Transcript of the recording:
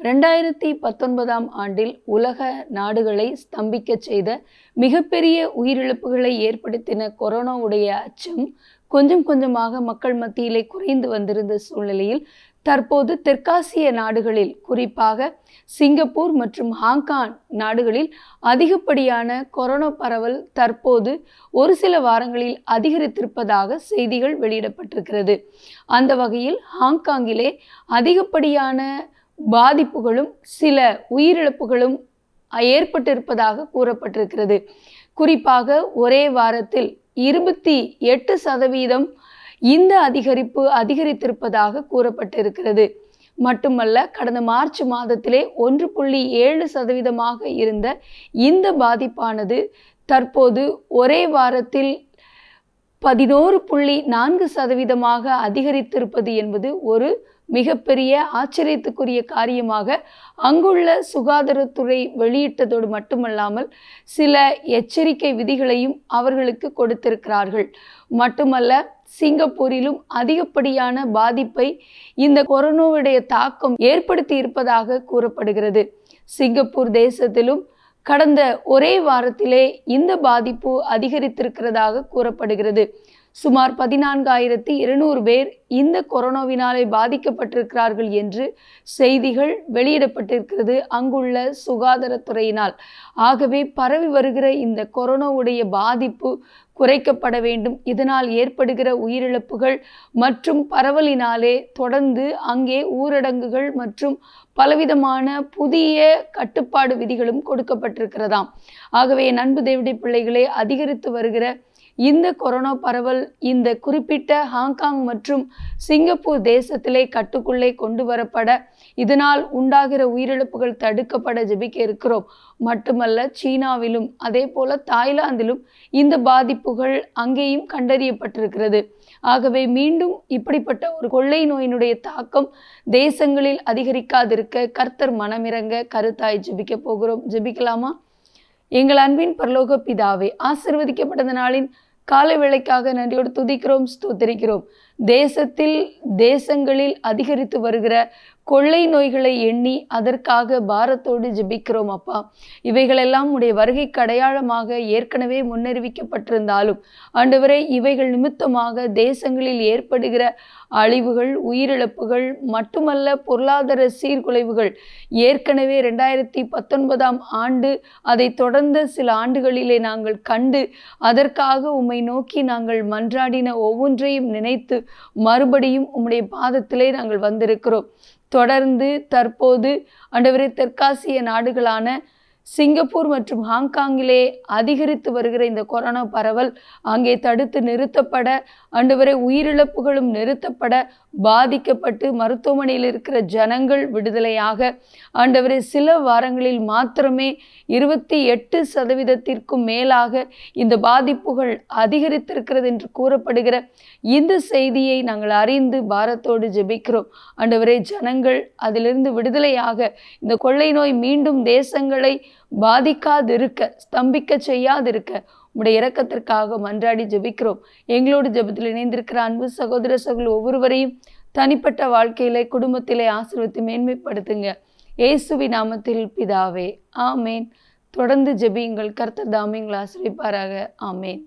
ரெண்டாயிரத்தி பத்தொன்பதாம் ஆண்டில் உலக நாடுகளை ஸ்தம்பிக்கச் செய்த மிகப்பெரிய உயிரிழப்புகளை ஏற்படுத்தின கொரோனாவுடைய அச்சம் கொஞ்சம் கொஞ்சமாக மக்கள் மத்தியிலே குறைந்து வந்திருந்த சூழ்நிலையில் தற்போது தெற்காசிய நாடுகளில் குறிப்பாக சிங்கப்பூர் மற்றும் ஹாங்காங் நாடுகளில் அதிகப்படியான கொரோனா பரவல் தற்போது ஒரு சில வாரங்களில் அதிகரித்திருப்பதாக செய்திகள் வெளியிடப்பட்டிருக்கிறது. அந்த வகையில் ஹாங்காங்கிலே அதிகப்படியான பாதிப்புகளும் சில உயிரிழப்புகளும் ஏற்பட்டிருப்பதாக கூறப்பட்டிருக்கிறது. குறிப்பாக ஒரே வாரத்தில் இருபத்தி எட்டு சதவீதம் இந்த அதிகரிப்பு அதிகரித்திருப்பதாக கூறப்பட்டிருக்கிறது. மட்டுமல்ல கடந்த மார்ச் மாதத்திலே ஒன்று புள்ளி ஏழு சதவீதமாக இருந்த இந்த பாதிப்பானது தற்போது ஒரே வாரத்தில் பதினோரு புள்ளி நான்கு சதவீதமாக அதிகரித்திருப்பது என்பது ஒரு மிகப்பெரிய ஆச்சரியத்துக்குரிய காரியமாக அங்குள்ள சுகாதாரத்துறை வெளியிட்டதோடு மட்டுமல்லாமல் சில எச்சரிக்கை விதிகளையும் அவர்களுக்கு கொடுத்திருக்கிறார்கள். மட்டுமல்ல சிங்கப்பூரிலும் அதிகப்படியான பாதிப்பை இந்த கொரோனாவுடைய தாக்கம் ஏற்படுத்தி இருப்பதாக கூறப்படுகிறது. சிங்கப்பூர் தேசத்திலும் கடந்த ஒரே வாரத்திலே இந்த பாதிப்பு அதிகரித்திருக்கிறதாக கூறப்படுகிறது. சுமார் பதினான்காயிரத்தி இருநூறு பேர் இந்த கொரோனாவினாலே பாதிக்கப்பட்டிருக்கிறார்கள் என்று செய்திகள் வெளியிடப்பட்டிருக்கிறது அங்குள்ள சுகாதாரத்துறையினால். ஆகவே பரவி வருகிற இந்த கொரோனாவுடைய பாதிப்பு குறைக்கப்பட வேண்டும். இதனால் ஏற்படுகிற உயிரிழப்புகள் மற்றும் பரவலினாலே தொடர்ந்து அங்கே ஊரடங்குகள் மற்றும் பலவிதமான புதிய கட்டுப்பாடு விதிகளும் கொடுக்கப்பட்டிருக்கிறதாம். ஆகவே நண்பு அன்பு தேவடி பிள்ளைகளே அதிகரித்து வருகிற இந்த கொரோனா பரவல் இந்த குறிப்பிட்ட ஹாங்காங் மற்றும் சிங்கப்பூர் தேசத்திலே கட்டுக்குள்ளே கொண்டு வரப்பட இதனால் உண்டாகிற உயிரிழப்புகள் தடுக்கப்பட ஜெபிக்க இருக்கிறோம். மட்டுமல்ல சீனாவிலும் அதே போல தாய்லாந்திலும் இந்த பாதிப்புகள் அங்கேயும் கண்டறியப்பட்டிருக்கிறது. ஆகவே மீண்டும் இப்படிப்பட்ட ஒரு கொள்ளை நோயினுடைய தாக்கம் தேசங்களில் அதிகரிக்காதிருக்க கர்த்தர் மனமிறங்க கருத்தாய் ஜெபிக்க போகிறோம். ஜெபிக்கலாமா? எங்கள் அன்பின் பரலோக பிதாவே ஆசிர்வதிக்கப்பட்ட நாளின் காலை வேளைக்காக நன்றியோடு துதிக்கிறோம் ஸ்தோத்தரிக்கிறோம். தேசத்தில் தேசங்களில் அதிகரித்து வருகிற கொள்ளை நோய்களை எண்ணி அதற்காக பாரத்தோடு ஜெபிக்கிறோம் அப்பா. இவைகளெல்லாம் உடைய வருகைக்கு அடையாளமாக ஏற்கனவே முன்னறிவிக்கப்பட்டிருந்தாலும் ஆண்டவரே இவைகள் நிமித்தமாக தேசங்களில் ஏற்படுகிற அழிவுகள் உயிரிழப்புகள் மட்டுமல்ல பொருளாதார சீர்குலைவுகள் ஏற்கனவே ரெண்டாயிரத்தி பத்தொன்பதாம் ஆண்டு அதை தொடர்ந்த சில ஆண்டுகளிலே நாங்கள் கண்டு அதற்காக உம்மை நோக்கி நாங்கள் மன்றாடின ஒவ்வொன்றையும் நினைத்து மறுபடியும் உம்முடைய பாதத்திலே நாங்கள் வந்திருக்கிறோம். தொடர்ந்து தற்போது ஆண்டவரே தெற்காசிய நாடுகளான சிங்கப்பூர் மற்றும் ஹாங்காங்கிலே அதிகரித்து வருகிற இந்த கொரோனா பரவல் அங்கே தடுத்து நிறுத்தப்பட ஆண்டவரை உயிரிழப்புகளும் நிறுத்தப்பட பாதிக்கப்பட்டு மருத்துவமனையில் இருக்கிற ஜனங்கள் விடுதலையாக. ஆண்டவரை சில வாரங்களில் மாத்திரமே இருபத்தி எட்டு சதவீதத்திற்கும் மேலாக இந்த பாதிப்புகள் அதிகரித்திருக்கிறது என்று கூறப்படுகிற இந்த செய்தியை நாங்கள் அறிந்து பாரத்தோடு ஜெபிக்கிறோம். ஆண்டவரே ஜனங்கள் அதிலிருந்து விடுதலையாக இந்த கொள்ளை நோய் மீண்டும் தேசங்களை பாதிக்காதிருக்க ஸ்தம்பிக்க செய்யாதிருக்க உடைய இரக்கத்திற்காக மன்றாடி ஜெபிக்கிறோம். எங்களோடு ஜெபத்தில் இணைந்திருக்கிற அன்பு சகோதர சகோதர ஒவ்வொருவரையும் தனிப்பட்ட வாழ்க்கையிலே குடும்பத்திலே ஆசிர்வத்தை மேன்மைப்படுத்துங்க. இயேசுவி நாமத்தில் பிதாவே ஆமேன். தொடர்ந்து ஜெபியுங்கள். கர்த்தர் தாமியங்களை ஆசிரிப்பாராக ஆமேன்.